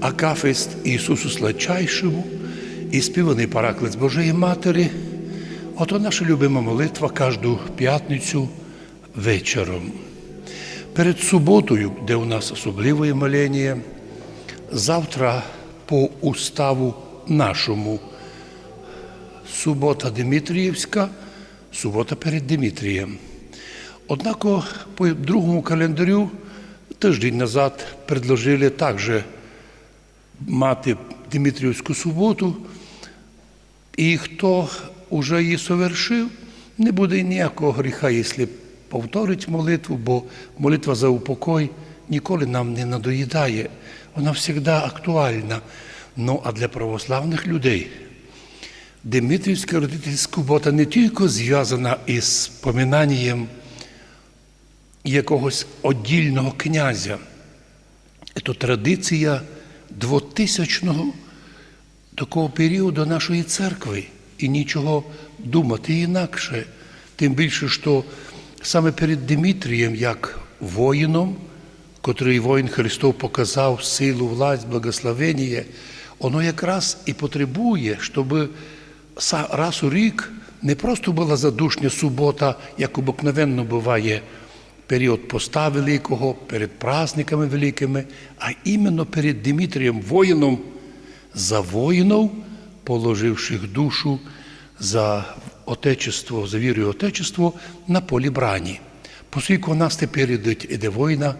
Акафист Ісусу Сладчайшому і співаний параклет Божої Матері. Ото наша любима молитва кожну п'ятницю вечором. Перед суботою, де у нас особливе моління, завтра по уставу нашому субота Димитріївська, субота перед Димитрієм. Однако по другому календарю тиждень назад предложили також мати Димитріївську суботу, і хто вже її совершив, не буде ніякого гріха, якщо повторить молитву, бо молитва за упокой ніколи нам не надоїдає. Вона завжди актуальна. Ну а для православних людей Димитрівська родительська субота не тільки зв'язана із поминанням якогось одільного князя. Це традиція двотисячного такого періоду нашої церкви. І нічого думати інакше. Тим більше, що саме перед Димитрієм, як воїном, котрий воїн Христов показав силу, власть, благословення, воно якраз і потребує, щоб раз у рік не просто була задушня субота, як обикновенно буває період поста великого, перед праздниками великими, а іменно перед Димитрієм воїном, за воїнов, положивших душу за Отечество, за вірою Отечество на полі брані. Оскільки у нас тепер іде, війна,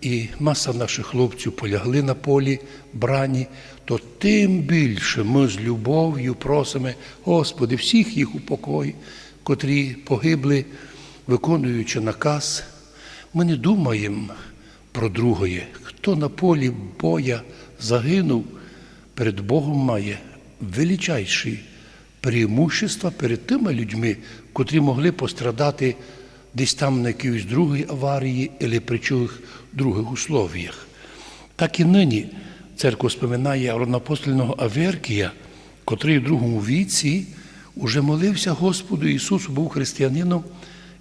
і маса наших хлопців полягли на полі брані, то тим більше ми з любов'ю просимо, Господи, всіх їх упокой, котрі погибли, виконуючи наказ. Ми не думаємо про другое. Хто на полі боя загинув, перед Богом має величайші преимущества перед тими людьми, котрі могли пострадати десь там на якійсь другій аварії або при чогось других условіях. Так і нині церква споминає равноапостольного Аверкія, котрий в другому віці уже молився Господу Ісусу, був християнином,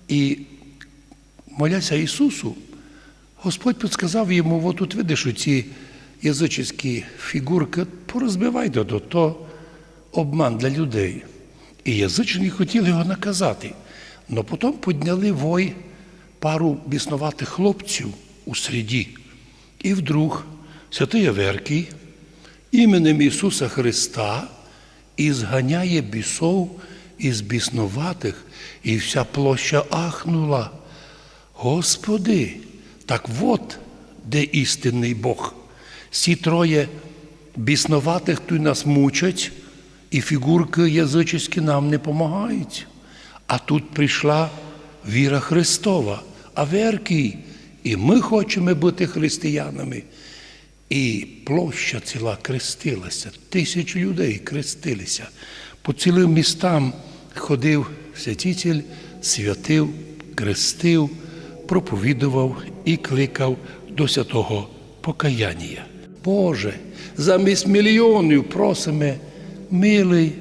і моляся Ісусу, Господь підсказав йому, от тут видиш ці язичні фігурки, порозбивай до то обман для людей. І язичники хотіли його наказати. Но потім підняли вой пару біснуватих хлопців у середі. І вдруг святий Аверкій іменем Ісуса Христа і зганяє бісов із біснуватих, і вся площа ахнула. Господи, так от де істинний Бог. Ці троє біснуватих тут нас мучать, і фігурки язичські нам не допомагають. А тут прийшла віра Христова, а веркий, і ми хочемо бути християнами. І площа ціла крестилася, тисячі людей крестилися. По цілим містам ходив святитель, святив, крестив, проповідував і кликав до святого покаяння. Боже, замість мільйонів просимо милий,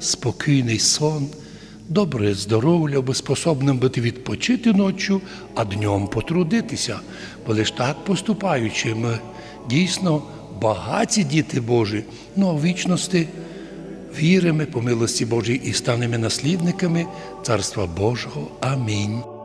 спокійний сон, добре здоров'я, аби способним бути відпочити ночі, а днем потрудитися. Бо лиш так поступаючи, ми дійсно багаті діти Божі, ну а вічності віримо по милості Божій і станемо наслідниками Царства Божого. Амінь.